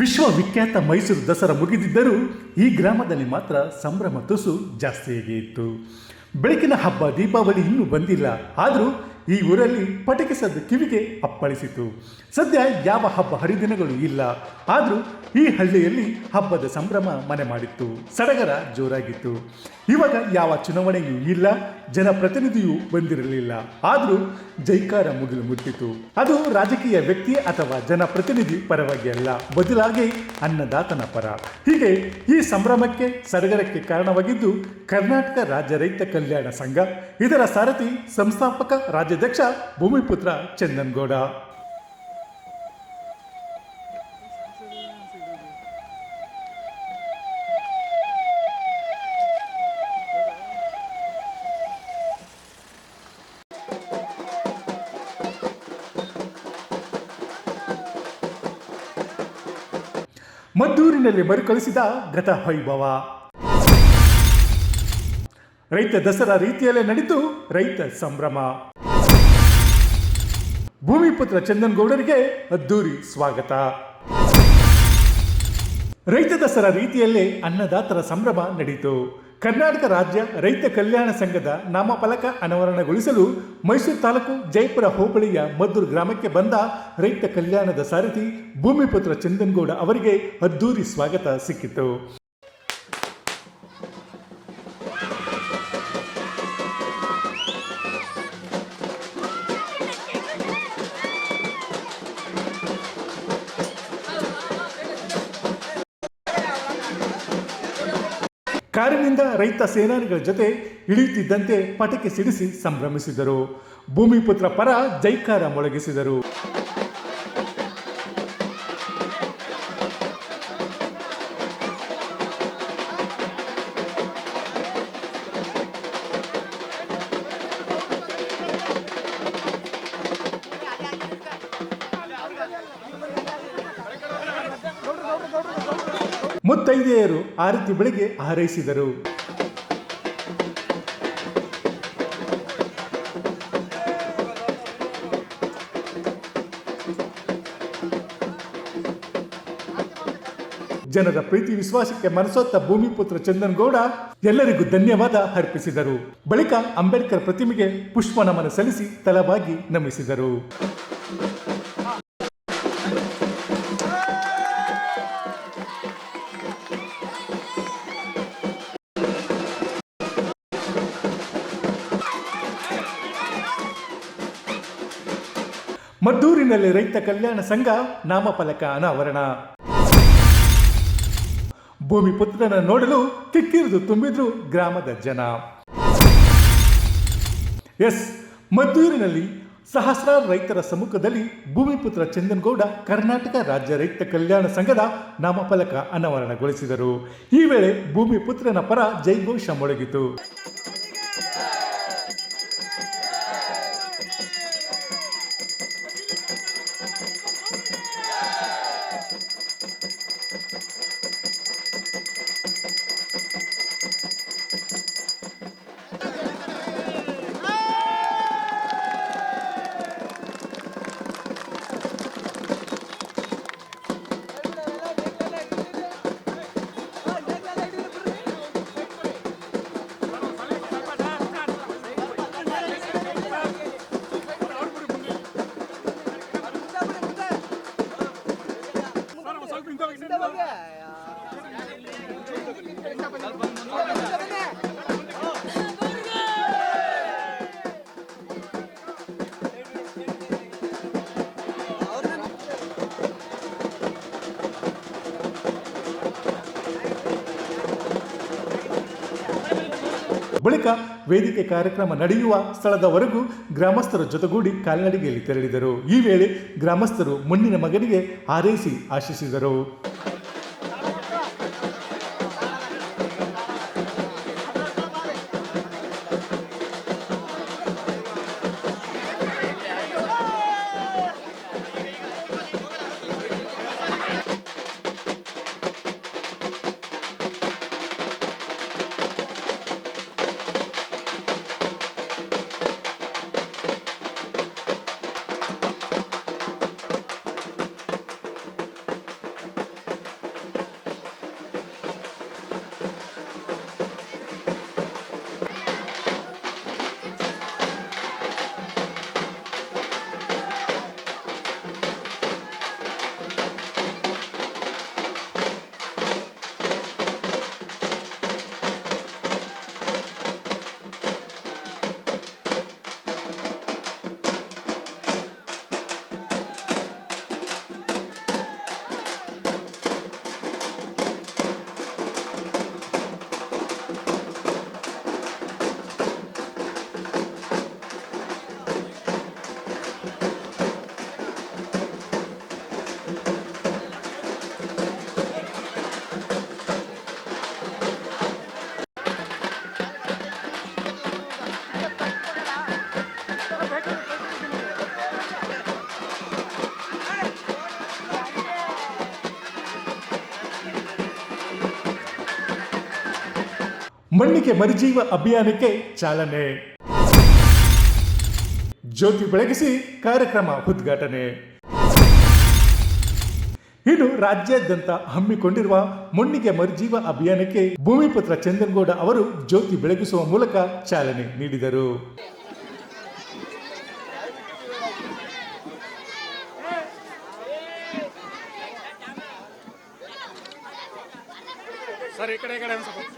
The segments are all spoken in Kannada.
ವಿಶ್ವವಿಖ್ಯಾತ ಮೈಸೂರು ದಸರಾ ಮುಗಿದಿದ್ದರೂ ಈ ಗ್ರಾಮದಲ್ಲಿ ಮಾತ್ರ ಸಂಭ್ರಮ ತುಸು ಜಾಸ್ತಿಯಾಗಿ ಇತ್ತು. ಬೆಳಕಿನ ಹಬ್ಬ ದೀಪಾವಳಿ ಇನ್ನೂ ಬಂದಿಲ್ಲ. ಆದರೂ ಈ ಊರಲ್ಲಿ ಪಟಕೆ ಸದ್ದು ಕಿವಿಗೆ ಅಪ್ಪಳಿಸಿತು. ಸದ್ಯ ಯಾವ ಹಬ್ಬ ಹರಿದಿನಗಳು ಇಲ್ಲ. ಆದರೂ ಈ ಹಳ್ಳಿಯಲ್ಲಿ ಹಬ್ಬದ ಸಂಭ್ರಮ ಮನೆ ಮಾಡಿತ್ತು. ಸಡಗರ ಜೋರಾಗಿತ್ತು. ಇವಾಗ ಯಾವ ಚುನಾವಣೆಯೂ ಇಲ್ಲ. ಜನಪ್ರತಿನಿಧಿಯೂ ಬಂದಿರಲಿಲ್ಲ. ಆದರೂ ಜೈಕಾರ ಮುಗಿಲು ಮುಟ್ಟಿತು. ಅದು ರಾಜಕೀಯ ವ್ಯಕ್ತಿ ಅಥವಾ ಜನಪ್ರತಿನಿಧಿ ಪರವಾಗಿ ಅಲ್ಲ. ಬದಲಾಗಿ ಅನ್ನದಾತನ ಪರ. ಹೀಗೆ ಈ ಸಂಭ್ರಮಕ್ಕೆ ಸಡಗರಕ್ಕೆ ಕಾರಣವಾಗಿದ್ದು ಕರ್ನಾಟಕ ರಾಜ್ಯ ರೈತ ಕಲ್ಯಾಣ ಸಂಘ, ಇದರ ಸಾರಥಿ ಸಂಸ್ಥಾಪಕ ರಾಜ್ಯಾಧ್ಯಕ್ಷ ಭೂಮಿಪುತ್ರ ಚಂದನ್ಗೌಡ. ಮದ್ದೂರಿನಲ್ಲಿ ಮರುಕಳಿಸಿದ ಗತ ವೈಭವ. ರೈತ ದಸರಾ ರೀತಿಯಲ್ಲೇ ನಡೆದು ರೈತ ಸಂಭ್ರಮ. ಭೂಮಿಪುತ್ರ ಚಂದನ್ಗೌಡರಿಗೆ ಅದ್ದೂರಿ ಸ್ವಾಗತ. ರೈತ ದಸರಾ ರೀತಿಯಲ್ಲೇ ಅನ್ನದಾತರ ಸಂಭ್ರಮ ನಡೆಯಿತು ಕರ್ನಾಟಕ ರಾಜ್ಯ ರೈತ ಕಲ್ಯಾಣ ಸಂಘದ ನಾಮಫಲಕ ಅನಾವರಣಗೊಳಿಸಲು ಮೈಸೂರು ತಾಲೂಕು ಜೈಪುರ ಹೋಬಳಿಯ ಮದ್ದೂರು ಗ್ರಾಮಕ್ಕೆ ಬಂದ ರೈತ ಕಲ್ಯಾಣದ ಸಾರಥಿ ಭೂಮಿಪುತ್ರ ಚಂದನ್ಗೌಡ ಅವರಿಗೆ ಅದ್ದೂರಿ ಸ್ವಾಗತ ಸಿಕ್ಕಿತು. ಕಾರಿನಿಂದ ರೈತ ಸೇನಾನಿಗಳ ಜೊತೆ ಇಳಿಯುತ್ತಿದ್ದಂತೆ ಪಟಕೆ ಸಿಡಿಸಿ ಸಂಭ್ರಮಿಸಿದರು. ಭೂಮಿಪುತ್ರ ಪರ ಜೈಕಾರ ಮೊಳಗಿಸಿದರು. ಮುತ್ತೈದೆಯರು ಆರತಿ ಬೆಳಗ್ಗೆ ಹಾರೈಸಿದರು. ಜನರ ಪ್ರೀತಿ ವಿಶ್ವಾಸಕ್ಕೆ ಮನಸೊತ್ತ ಭೂಮಿಪುತ್ರ ಚಂದನ್ಗೌಡ ಎಲ್ಲರಿಗೂ ಧನ್ಯವಾದ ಅರ್ಪಿಸಿದರು. ಬಳಿಕ ಅಂಬೇಡ್ಕರ್ ಪ್ರತಿಮೆಗೆ ಪುಷ್ಪ ನಮನ ಸಲ್ಲಿಸಿ ತಲಬಾಗಿ ನಮಿಸಿದರು. ಮದ್ದೂರಿನಲ್ಲಿ ರೈತ ಕಲ್ಯಾಣ ಸಂಘ ನಾಮಫಲಕ ಅನಾವರಣ. ಭೂಮಿಪುತ್ರನ ನೋಡಲು ತಿಕ್ಕಿರಿದು ತುಂಬಿದ್ರು ಗ್ರಾಮದ ಜನ. ಎಸ್, ಮದ್ದೂರಿನಲ್ಲಿ ಸಹಸ್ರಾರು ರೈತರ ಸಮ್ಮುಖದಲ್ಲಿ ಭೂಮಿಪುತ್ರ ಚಂದನ್ಗೌಡ ಕರ್ನಾಟಕ ರಾಜ್ಯ ರೈತ ಕಲ್ಯಾಣ ಸಂಘದ ನಾಮಫಲಕ ಅನಾವರಣಗೊಳಿಸಿದರು. ಈ ವೇಳೆ ಭೂಮಿಪುತ್ರನ ಪರ ಜೈಘೋಷ ಮೊಳಗಿತು. ಬಳಿಕ ವೇದಿಕೆ ಕಾರ್ಯಕ್ರಮ ನಡೆಯುವ ಸ್ಥಳದವರೆಗೂ ಗ್ರಾಮಸ್ಥರ ಜೊತೆಗೂಡಿ ಕಾಲ್ನಡಿಗೆಯಲ್ಲಿ ತೆರಳಿದರು. ಈ ವೇಳೆ ಗ್ರಾಮಸ್ಥರು ಮುನ್ನಿನ ಮಗನಿಗೆ ಹಾರೈಸಿ ಆಶಿಸಿದರು. ಮಣ್ಣಿಗೆ ಮರಿಜೀವ ಅಭಿಯಾನಕ್ಕೆ ಚಾಲನೆ. ಜ್ಯೋತಿ ಬೆಳಗಿಸಿ ಕಾರ್ಯಕ್ರಮ ಉದ್ಘಾಟನೆ. ಇನ್ನು ರಾಜ್ಯಾದ್ಯಂತ ಹಮ್ಮಿಕೊಂಡಿರುವ ಮಣ್ಣಿಗೆ ಮರುಜೀವ ಅಭಿಯಾನಕ್ಕೆ ಭೂಮಿಪುತ್ರ ಚಂದನಗೌಡ ಅವರು ಜ್ಯೋತಿ ಬೆಳಗಿಸುವ ಮೂಲಕ ಚಾಲನೆ ನೀಡಿದರು. ಸರ್, ಈ ಕಡೆ ಈ ಕಡೆ ಒಂದು ಸ್ವಲ್ಪ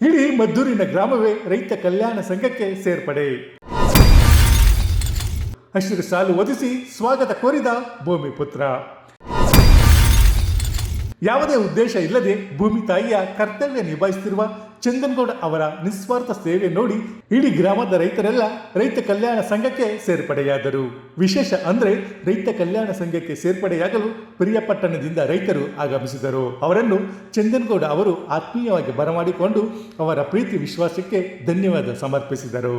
ಇಡೀ ಮದ್ದೂರಿನ ಗ್ರಾಮವೇ ರೈತ ಕಲ್ಯಾಣ ಸಂಘಕ್ಕೆ ಸೇರ್ಪಡೆ. ಹಸಿರು ಸಾಲು ಒದಿಸಿ ಸ್ವಾಗತ ಕೋರಿದ ಭೂಮಿಪುತ್ರ. ಯಾವುದೇ ಉದ್ದೇಶ ಇಲ್ಲದೆ ಭೂಮಿ ತಾಯಿಯ ಕರ್ತವ್ಯ ನಿಭಾಯಿಸುತ್ತಿರುವ ಚಂದನ್ಗೌಡ ಅವರ ನಿಸ್ವಾರ್ಥ ಸೇವೆ ನೋಡಿ ಇಡೀ ಗ್ರಾಮದ ರೈತರೆಲ್ಲ ರೈತ ಕಲ್ಯಾಣ ಸಂಘಕ್ಕೆ ಸೇರ್ಪಡೆಯಾದರು. ವಿಶೇಷ ಅಂದ್ರೆ ರೈತ ಕಲ್ಯಾಣ ಸಂಘಕ್ಕೆ ಸೇರ್ಪಡೆಯಾಗಲು ಪ್ರಿಯಪಟ್ಟಣದಿಂದ ರೈತರು ಆಗಮಿಸಿದರು. ಅವರನ್ನು ಚಂದನಗೌಡ ಅವರು ಆತ್ಮೀಯವಾಗಿ ಬರಮಾಡಿಕೊಂಡು ಅವರ ಪ್ರೀತಿ ವಿಶ್ವಾಸಕ್ಕೆ ಧನ್ಯವಾದ ಸಮರ್ಪಿಸಿದರು.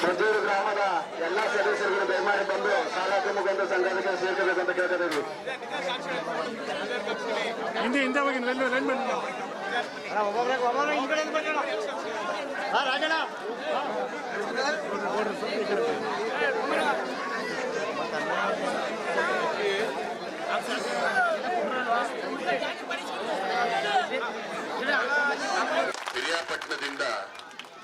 ಮದ್ದೂರು ಗ್ರಾಮದ ಎಲ್ಲಾ ಸದಸ್ಯರುಗಳು ದಯಮಾಡಿ ಬಂದು ಸಾಲಕ್ಕೆ ಮುಖಂಡ ಸಂಘಕ್ಕೆ ಸೇರ್ಕೋಬೇಕಂತ ಕೇಳ್ತಿದ್ದೀವಿ ಹಿಂದೆ ಹಿಂದೆ ಹೋಗಿ ಲೈನ್ ಲೈನ್ ರಾಜಣ್ಣ. ಹಿರಿಯಾಪಟ್ಟಣದಿಂದ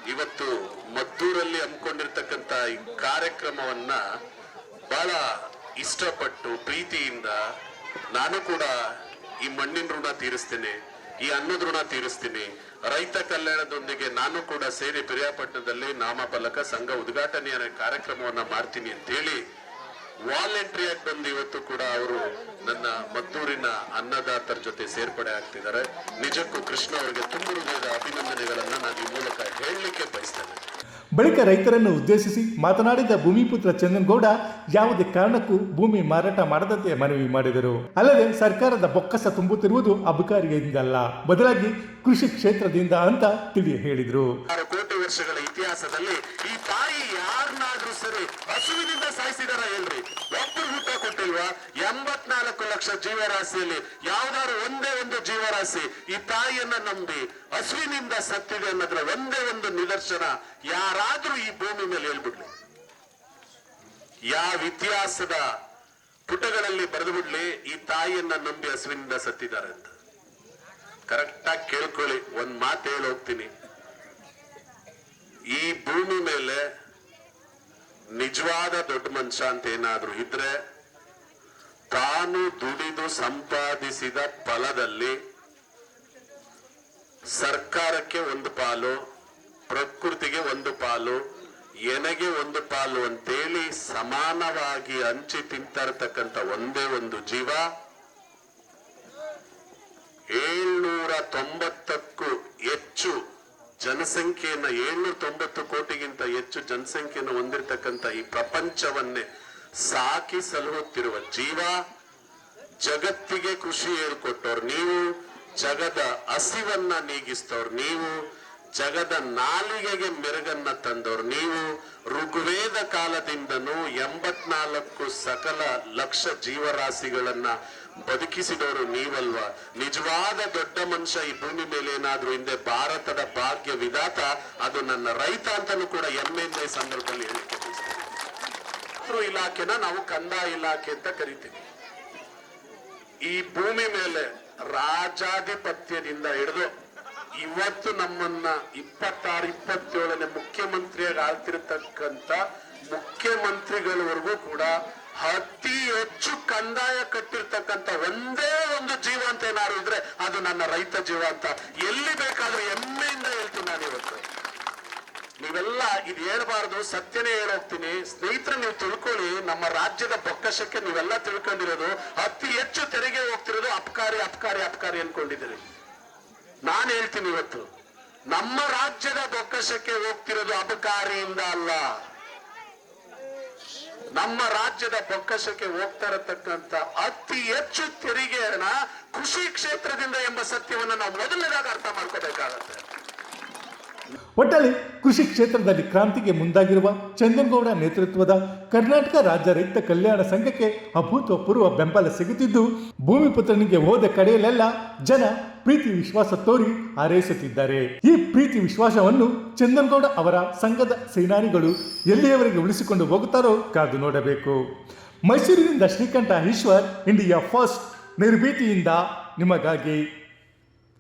ಇವತ್ತು ಮದ್ದೂರಲ್ಲಿ ಹಮ್ಮಿಕೊಂಡಿರ್ತಕ್ಕಂಥ ಈ ಕಾರ್ಯಕ್ರಮವನ್ನ ಬಹಳ ಇಷ್ಟಪಟ್ಟು ಪ್ರೀತಿಯಿಂದ ನಾನು ಕೂಡ ಈ ಮಣ್ಣಿನ ಋಣ ತೀರಿಸ್ತೇನೆ, ಈ ಅನ್ನದ ಋಣ ತೀರಿಸ್ತೀನಿ. ರೈತ ಕಲ್ಯಾಣದೊಂದಿಗೆ ನಾನು ಕೂಡ ಸೇರಿ ಪಿರಿಯಾಪಟ್ಟಣದಲ್ಲಿ ನಾಮಫಲಕ ಸಂಘ ಉದ್ಘಾಟನೆಯ ಕಾರ್ಯಕ್ರಮವನ್ನ ಮಾಡ್ತೀನಿ ಅಂತೇಳಿ ವಾಲಂಟ್ರಿ ಆಗಿ ಬಂದು ಇವತ್ತು ಕೂಡ ಅವರು ನನ್ನ ಮದ್ದೂರಿನ ಅನ್ನದಾತರ ಜೊತೆ ಸೇರ್ಪಡೆ ಆಗ್ತಿದ್ದಾರೆ. ನಿಜಕ್ಕೂ ಕೃಷ್ಣ ಅವರಿಗೆ ತುಂಬ ಹೃದಯದ ಅಭಿನಂದನೆಗಳನ್ನ ನಾನು ಈ ಮೂಲಕ ಹೇಳಲಿಕ್ಕೆ ಬಯಸ್ತೇನೆ. ಬಳಿಕ ರೈತರನ್ನು ಉದ್ದೇಶಿಸಿ ಮಾತನಾಡಿದ ಭೂಮಿಪುತ್ರ ಚಂದನ್ಗೌಡ ಯಾವುದೇ ಕಾರಣಕ್ಕೂ ಭೂಮಿ ಮಾರಾಟ ಮಾಡದಂತೆ ಮನವಿ ಮಾಡಿದರು. ಅಲ್ಲದೆ ಸರ್ಕಾರದ ಬೊಕ್ಕಸ ತುಂಬುತ್ತಿರುವುದು ಅಬಕಾರಿಯಿಂದಲ್ಲ. ಬದಲಾಗಿ ಕೃಷಿ ಕ್ಷೇತ್ರದಿಂದ ಅಂತ ತಿಳಿ ಹೇಳಿದರು. ಕೋಟಿ ವರ್ಷಗಳ ಇತಿಹಾಸದಲ್ಲಿ ಈ ತಾಯಿ ಯಾರನ್ನಾದ್ರೂ ಸರಿ ಹಸುವಿನಿಂದ ಸಾಯಿಸಿದಾರ ಹೇಳ್ರಿ? ಒಬ್ಬರು ಊಟ ಕೊಟ್ಟಿಲ್ವಾ? ಎಂಬತ್ನಾಲ್ಕು ಲಕ್ಷ ಜೀವರಾಶಿಯಲ್ಲಿ ಯಾವ್ದಾದ್ರು ಒಂದೇ ಒಂದು ಜೀವರಾಶಿ, ಈ ತಾಯಿಯನ್ನ ನಂಬಿ ಹಸುವಿನಿಂದ ಸತ್ತಿದೆ ಅನ್ನೋದ್ರ ಒಂದೇ ಒಂದು ನಿದರ್ಶನ. ಯಾರಾದ್ರೂ ಈ ಭೂಮಿ ಮೇಲೆ ಹೇಳ್ಬಿಡ್ಲಿ. ಯಾವ ಇತಿಹಾಸದ ಪುಟಗಳಲ್ಲಿ ಬರೆದು ಬಿಡ್ಲಿ ಈ ತಾಯಿಯನ್ನ ನಂಬಿ ಹಸುವಿನಿಂದ ಸತ್ತಿದ್ದಾರೆ ಅಂತ. ಕರೆಕ್ಟ್ ಆಗಿ ಕೇಳ್ಕೊಳ್ಳಿ, ಒಂದ್ ಮಾತು ಹೇಳಿ ಹೋಗ್ತೀನಿ. ಈ ಭೂಮಿ ಮೇಲೆ ನಿಜವಾದ ದೊಡ್ಡ ಮನುಷ್ಯ ಅಂತ ಏನಾದ್ರೂ ಇದ್ರೆ ತಾನು ದುಡಿದು ಸಂಪಾದಿಸಿದ ಫಲದಲ್ಲಿ ಸರ್ಕಾರಕ್ಕೆ ಒಂದು ಪಾಲು, ಪ್ರಕೃತಿಗೆ ಒಂದು ಪಾಲು, ಎನಗೆ ಒಂದು ಪಾಲು ಅಂತೇಳಿ ಸಮಾನವಾಗಿ ಹಂಚಿ ತಿಂತಾ ಒಂದೇ ಒಂದು ಜೀವ ಏಳ್ನೂರ ತೊಂಬತ್ತಕ್ಕೂ ಹೆಚ್ಚು ಜನಸಂಖ್ಯೆಯನ್ನ ಏಳ್ನೂರ ತೊಂಬತ್ತು ಕೋಟಿಗಿಂತ ಹೆಚ್ಚು ಜನಸಂಖ್ಯೆಯನ್ನು ಹೊಂದಿರತಕ್ಕಂಥ ಈ ಪ್ರಪಂಚವನ್ನೇ ಸಾಕಿ ಸಲಹುತ್ತಿರುವ ಜೀವ ಜಗತ್ತಿಗೆ ಖುಷಿ ಹೇಳ್ಕೊಟ್ಟವ್ರು ನೀವು, ಜಗದ ಹಸಿವನ್ನ ನೀಗಿಸ್ತವ್ರು ನೀವು, ಜಗದ ನಾಲಿಗೆಗೆ ಮೆರುಗನ್ನ ತಂದವ್ರು ನೀವು, ಋಗ್ವೇದ ಕಾಲದಿಂದನೂ ಎಂಬತ್ನಾಲ್ಕು ಸಕಲ ಲಕ್ಷ ಜೀವರಾಶಿಗಳನ್ನ ಬದುಕಿಸಿದವರು ನೀವಲ್ವಾ ನಿಜವಾದ ದೊಡ್ಡ ಮನುಷ್ಯ ಈ ಭೂಮಿ ಮೇಲೆ ಏನಾದ್ರೂ ಹಿಂದೆ ಭಾರತದ ಭಾಗ್ಯ ವಿಧಾತ ಅದು ನನ್ನ ರೈತ ಅಂತಾನೂ ಕೂಡ ಹೆಮ್ಮೆಯಿಂದ ಸಂದರ್ಭದಲ್ಲಿ ಬಯಸ್ತೇನೆ. ಮಾತೃ ಇಲಾಖೆನ ನಾವು ಕಂದಾಯ ಇಲಾಖೆ ಅಂತ ಕರಿತೀವಿ. ಈ ಭೂಮಿ ಮೇಲೆ ರಾಜಾಧಿಪತ್ಯದಿಂದ ಹಿಡಿದು ಇವತ್ತು ನಮ್ಮನ್ನ ಇಪ್ಪತ್ತಾರು, ಇಪ್ಪತ್ತೇಳನೇ ಮುಖ್ಯಮಂತ್ರಿಯಾಗಿ ಆಳ್ತಿರ್ತಕ್ಕಂಥ ಮುಖ್ಯಮಂತ್ರಿಗಳವರೆಗೂ ಕೂಡ ಅತಿ ಹೆಚ್ಚು ಕಂದಾಯ ಕಟ್ಟಿರ್ತಕ್ಕಂಥ ಒಂದೇ ಒಂದು ಜೀವ ಅಂತ ಏನಾದ್ರು ಇದ್ರೆ ಅದು ನನ್ನ ರೈತ ಜೀವ ಅಂತ. ಎಲ್ಲಿ ಬೇಕಾದ್ರೂ ಹೆಮ್ಮೆಯಿಂದ ಹೇಳ್ತೀನಿ ನಾನು ಇವತ್ತು ನೀವೆಲ್ಲ ಇದು ಹೇಳ್ಬಾರ್ದು, ಸತ್ಯನೇ ಹೇಳೋಗ್ತೀನಿ. ಸ್ನೇಹಿತರ, ನೀವು ತಿಳ್ಕೊಳ್ಳಿ, ನಮ್ಮ ರಾಜ್ಯದ ಬೊಕ್ಕಸಕ್ಕೆ ನೀವೆಲ್ಲ ತಿಳ್ಕೊಂಡಿರೋದು, ಅತಿ ಹೆಚ್ಚು ತೆರಿಗೆ ಹೋಗ್ತಿರೋದು ಅಪಕಾರಿ ಅಪಕಾರಿ ಅಪಕಾರಿ ಅನ್ಕೊಂಡಿದ್ದೀರಿ. ನಾನು ಹೇಳ್ತೀನಿ ಇವತ್ತು, ನಮ್ಮ ರಾಜ್ಯದ ಬೊಕ್ಕಸಕ್ಕೆ ಹೋಗ್ತಿರೋದು ಅಪಕಾರಿಯಿಂದ ಅಲ್ಲ. ನಮ್ಮ ರಾಜ್ಯದ ಬೊಕ್ಕಸಕ್ಕೆ ಹೋಗ್ತಾ ಇರತಕ್ಕಂತ ಅತಿ ಹೆಚ್ಚು ತೆರಿಗೆಯನ್ನ ಕೃಷಿ ಕ್ಷೇತ್ರದಿಂದ ಎಂಬ ಸತ್ಯವನ್ನು ನಾವು ಮೊದಲನೇದಾಗ ಅರ್ಥ ಮಾಡ್ಕೋಬೇಕಾಗತ್ತೆ. ಒಟ್ಟಲ್ಲಿ ಕೃಷಿ ಕ್ಷೇತ್ರದಲ್ಲಿ ಕ್ರಾಂತಿಗೆ ಮುಂದಾಗಿರುವ ಚಂದನಗೌಡ ನೇತೃತ್ವದ ಕರ್ನಾಟಕ ರಾಜ್ಯ ರೈತ ಕಲ್ಯಾಣ ಸಂಘಕ್ಕೆ ಅಭೂತಪೂರ್ವ ಬೆಂಬಲ ಸಿಗುತ್ತಿದ್ದು ಭೂಮಿಪುತ್ರನಿಗೆ ಹೋದ ಕಡೆಯಲ್ಲೆಲ್ಲ ಜನ ಪ್ರೀತಿ ವಿಶ್ವಾಸ ತೋರಿ ಹಾರೈಸುತ್ತಿದ್ದಾರೆ. ಈ ಪ್ರೀತಿ ವಿಶ್ವಾಸವನ್ನು ಚಂದನಗೌಡ ಅವರ ಸಂಘದ ಸೇನಾನಿಗಳು ಎಲ್ಲಿಯವರೆಗೆ ಉಳಿಸಿಕೊಂಡು ಹೋಗುತ್ತಾರೋ ಕಾದು ನೋಡಬೇಕು. ಮೈಸೂರಿನಿಂದ ಶ್ರೀಕಂಠ ಈಶ್ವರ್, ಇಂಡಿಯಾ ಫಸ್ಟ್, ನಿರ್ಭೀತಿಯಿಂದ ನಿಮಗಾಗಿ.